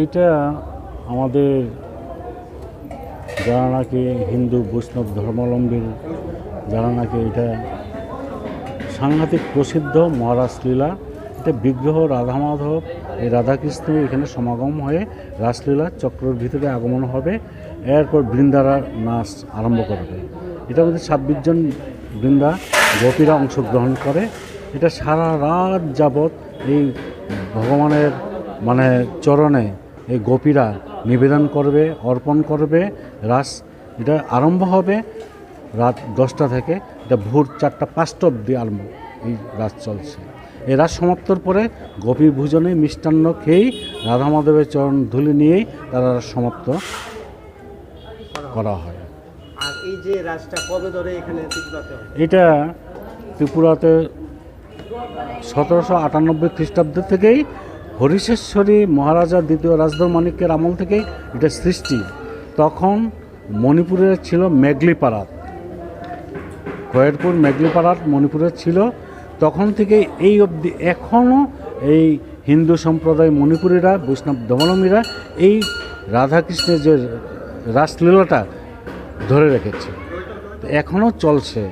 এটা আমাদের যারা নাকি হিন্দু, বৈষ্ণব ধর্মাবলম্বী যারা নাকি এটা সাংঘাতিক প্রসিদ্ধ মহারাজ লীলা, এটা বিগ্রহ রাধা মাধব, এই রাধাকৃষ্ণ এখানে সমাগম হয়ে রাসলীলা চক্রের ভিতরে আগমন হবে। এরপর বৃন্দারা নাচ আরম্ভ করবে। এটা মধ্যে ছাব্বিশ জন বৃন্দা, গোপীরা অংশগ্রহণ করে। এটা সারা রাত যাবৎ এই ভগবানের মানে চরণে এই গোপীরা নিবেদন করবে অর্পণ করবে রাস এটা আরম্ভ হবে রাত দশটা থেকে। এটা ভোর চারটা পাঁচটা অব্দি আরম্ভ এই রাত চলছে। এই রাত সমাপ্তর পরে গোপী ভোজনে মিষ্টান্ন খেয়েই রাধা মাধবের চরণ ধুলি নিয়েই তারা রাস সমাপ্ত করা হয়। এই যে রাজটা কবে ধরে এখানে ত্রিপুরাতে হয়? এটা ত্রিপুরাতে সতেরোশো আটানব্বই খ্রিস্টাব্দ থেকেই হরিশেশ্বরী মহারাজা দ্বিতীয় রাজধর মানিক্যের আমল থেকেই এটা সৃষ্টি। তখন মণিপুরে ছিল মেঘলিপাড়াত খয়েরপুর মেঘলিপাড়াত মণিপুরে ছিল। তখন থেকে এই অবধি এখনও এই হিন্দু সম্প্রদায় মণিপুরীরা, বৈষ্ণব ধর্মাবলম্বীরা এই রাধাকৃষ্ণের যে রাসলীলাটা ধরে রেখেছে। এখনও চলছে।